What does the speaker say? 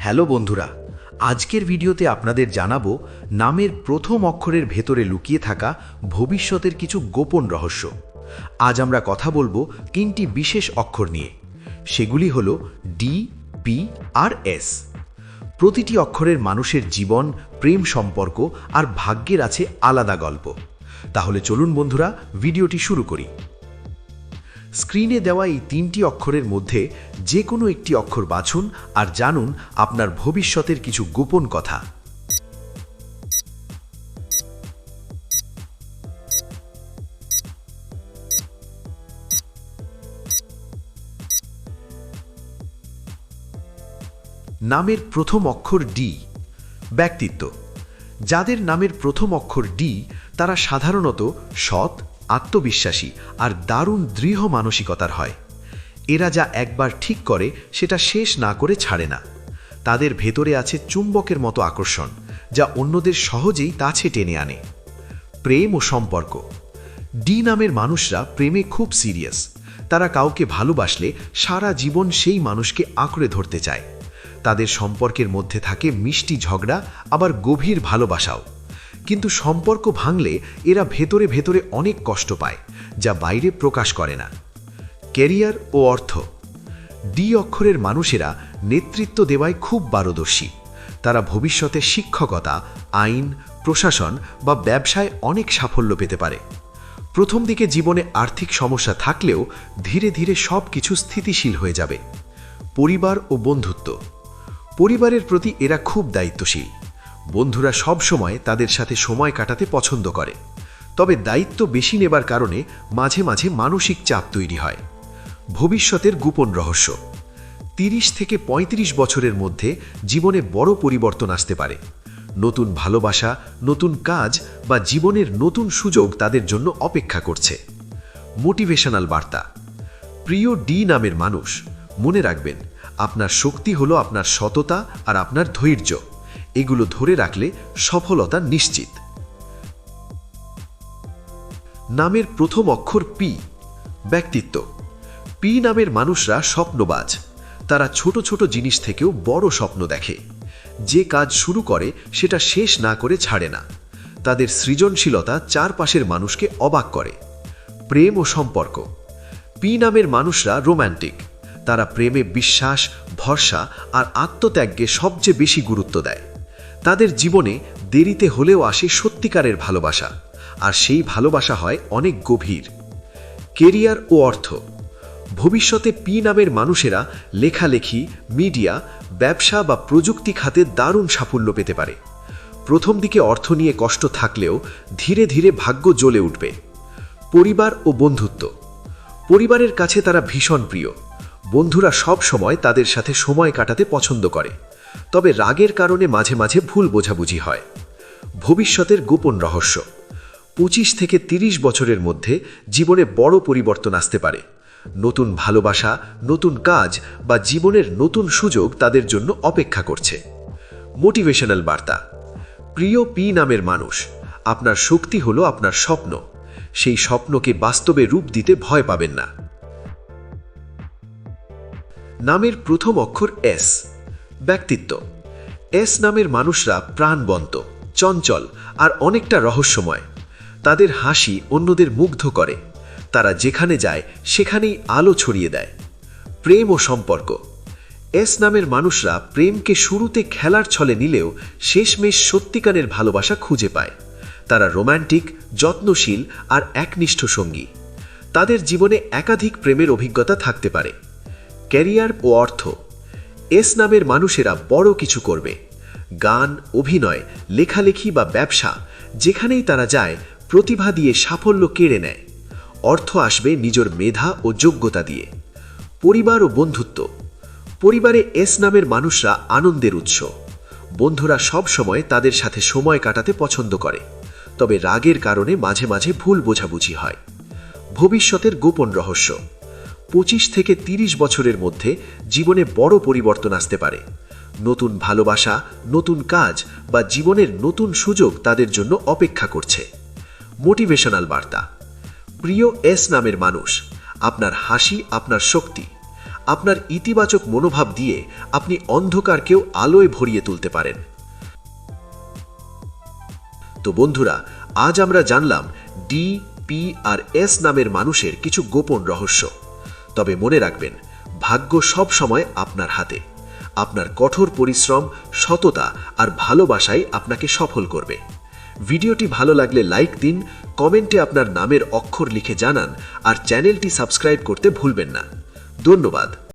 Hello বন্ধুরা, আজকের ভিডিওতে আপনাদের জানাব নামের প্রথম অক্ষরের ভেতরে লুকিয়ে থাকা ভবিষ্যতের কিছু গোপন রহস্য। আজ আমরা কথা বলব তিনটি বিশেষ অক্ষর নিয়ে। সেগুলি হলো ডি পি আর এস প্রতিটি অক্ষরের মানুষের জীবন, প্রেম সম্পর্ক আর ভাগ্যের আছে আলাদা গল্প। তাহলে চলুন বন্ধুরা, ভিডিওটি শুরু করি। স্ক্রিনে দেওয়া এই তিনটি অক্ষরের মধ্যে যে কোনো একটি অক্ষর বাছুন আর জানুন আপনার ভবিষ্যতের কিছু গোপন কথা। নামের প্রথম অক্ষর ডি ব্যক্তিত্ব। যাদের নামের প্রথম অক্ষর ডি তারা সাধারণত সৎ আত্মবিশ্বাসী আর দারুণ দৃঢ় মানসিকতার হয়। এরা যা একবার ঠিক করে, সেটা শেষ না করে ছাড়ে না। তাদের ভেতরে আছে চুম্বকের মতো আকর্ষণ, যা অন্যদের সহজেই তাছে টেনে আনে। প্রেম ও সম্পর্ক। ডি নামের মানুষরা প্রেমে খুব সিরিয়াস। তারা কাউকে ভালোবাসলে সারা জীবন সেই মানুষকে আঁকড়ে ধরতে চায়। তাদের সম্পর্কের মধ্যে থাকে মিষ্টি ঝগড়া, আবার গভীর ভালোবাসাও। কিন্তু সম্পর্ক ভাঙলে এরা ভেতরে ভেতরে অনেক কষ্ট পায়, যা বাইরে প্রকাশ করে না। ক্যারিয়ার ও অর্থ। ডি অক্ষরের মানুষেরা নেতৃত্ব দেওয়ায় খুব পারদর্শী। তারা ভবিষ্যতে শিক্ষকতা, আইন, প্রশাসন বা ব্যবসায় অনেক সাফল্য পেতে পারে। প্রথম দিকে জীবনে আর্থিক সমস্যা থাকলেও ধীরে ধীরে সব কিছু স্থিতিশীল হয়ে যাবে। পরিবার ও বন্ধুত্ব। পরিবারের প্রতি এরা খুব দায়িত্বশীল। বন্ধুরা সব সময় তাদের সাথে সময় কাটাতে পছন্দ করে। তবে দায়িত্ব বেশি নেবার কারণে মাঝে মাঝে মানসিক চাপ তৈরি হয়। ভবিষ্যতের গোপন রহস্য। তিরিশ থেকে ৩৫ বছরের মধ্যে জীবনে বড় পরিবর্তন আসতে পারে। নতুন ভালোবাসা, নতুন কাজ বা জীবনের নতুন সুযোগ তাদের জন্য অপেক্ষা করছে। মোটিভেশনাল বার্তা। প্রিয় ডি নামের মানুষ, মনে রাখবেন, আপনার শক্তি হলো আপনার সততা আর আপনার ধৈর্য। এগুলো ধরে রাখলে সফলতা নিশ্চিত। নামের প্রথম অক্ষর পি, ব্যক্তিত্ব। পি নামের মানুষরা স্বপ্নবাজ। তারা ছোট ছোট জিনিস থেকেও বড় স্বপ্ন দেখে। যে কাজ শুরু করে, সেটা শেষ না করে ছাড়ে না। তাদের সৃজনশীলতা চারপাশের মানুষকে অবাক করে। প্রেম ও সম্পর্ক। পি নামের মানুষরা রোম্যান্টিক। তারা প্রেমে বিশ্বাস, ভরসা আর আত্মত্যাগকে সবচেয়ে বেশি গুরুত্ব দেয়। তাদের জীবনে দেরিতে হলেও আসে সত্যিকারের ভালোবাসা, আর সেই ভালোবাসা হয় অনেক গভীর। কেরিয়ার ও অর্থ। ভবিষ্যতে পি নামের মানুষেরা লেখালেখি, মিডিয়া, ব্যবসা বা প্রযুক্তি খাতে দারুণ সাফল্য পেতে পারে। প্রথম দিকে অর্থ নিয়ে কষ্ট থাকলেও ধীরে ধীরে ভাগ্য জ্বলে উঠবে। পরিবার ও বন্ধুত্ব। পরিবারের কাছে তারা ভীষণ প্রিয়। বন্ধুরা সব সময় তাদের সাথে সময় কাটাতে পছন্দ করে। তবে রাগের কারণে মাঝে মাঝে ভুল বোঝাবুঝি হয়। ভবিষ্যতের গোপন রহস্য। পঁচিশ থেকে ৩০ বছরের মধ্যে জীবনে বড় পরিবর্তন আসতে পারে। নতুন ভালোবাসা, নতুন কাজ বা জীবনের নতুন সুযোগ তাদের জন্য অপেক্ষা করছে। মোটিভেশনাল বার্তা। প্রিয় পি নামের মানুষ, আপনার শক্তি হলো আপনার স্বপ্ন। সেই স্বপ্নকে বাস্তবে রূপ দিতে ভয় পাবেন না। নামের প্রথম অক্ষর এস। ব্যক্তিত্ব। এস নামের মানুষরা প্রাণবন্ত, চঞ্চল আর অনেকটা রহস্যময়। তাদের হাসি অন্যদের মুগ্ধ করে। তারা যেখানে যায়, সেখানেই আলো ছড়িয়ে দেয়। প্রেম ও সম্পর্ক। এস নামের মানুষরা প্রেমকে শুরুতে খেলার ছলে নিলেও শেষমেশ সত্যিকারের ভালোবাসা খুঁজে পায়। তারা রোম্যান্টিক, যত্নশীল আর একনিষ্ঠ সঙ্গী। তাদের জীবনে একাধিক প্রেমের অভিজ্ঞতা থাকতে পারে। ক্যারিয়ার ও অর্থ। এস নামের মানুষেরা বড় কিছু করবে। গান, অভিনয়, লেখালেখি বা ব্যবসা, যেখানেই তারা যায়, প্রতিভা দিয়ে সাফল্য কেড়ে নেয়। অর্থ আসবে নিজের মেধা ও যোগ্যতা দিয়ে। পরিবার ও বন্ধুত্ব। পরিবারে এস নামের মানুষরা আনন্দের উৎস। বন্ধুরা সব সময় তাদের সাথে সময় কাটাতে পছন্দ করে। তবে রাগের কারণে মাঝে মাঝে ভুল বোঝাবুঝি হয়। ভবিষ্যতের গোপন রহস্য। পঁচিশ থেকে ৩০ বছরের মধ্যে জীবনে বড় পরিবর্তন আসতে পারে। নতুন ভালোবাসা, নতুন কাজ বা জীবনের নতুন সুযোগ তাদের জন্য অপেক্ষা করছে। মোটিভেশনাল বার্তা। প্রিয় এস নামের মানুষ, আপনার হাসি, আপনার শক্তি, আপনার ইতিবাচক মনোভাব দিয়ে আপনি অন্ধকারকেও আলোয় ভরিয়ে তুলতে পারেন। তো বন্ধুরা, আজ আমরা জানলাম ডি, পি আর এস নামের মানুষের কিছু গোপন রহস্য। তবে মনে রাখবেন, ভাগ্য সব সময় আপনার হাতে। আপনার কঠোর পরিশ্রম, সততা আর ভালোবাসাই আপনাকে সফল করবে। ভিডিওটি ভালো লাগলে লাইক দিন, কমেন্টে আপনার নামের অক্ষর লিখে জানান, আর চ্যানেলটি সাবস্ক্রাইব করতে ভুলবেন না। ধন্যবাদ।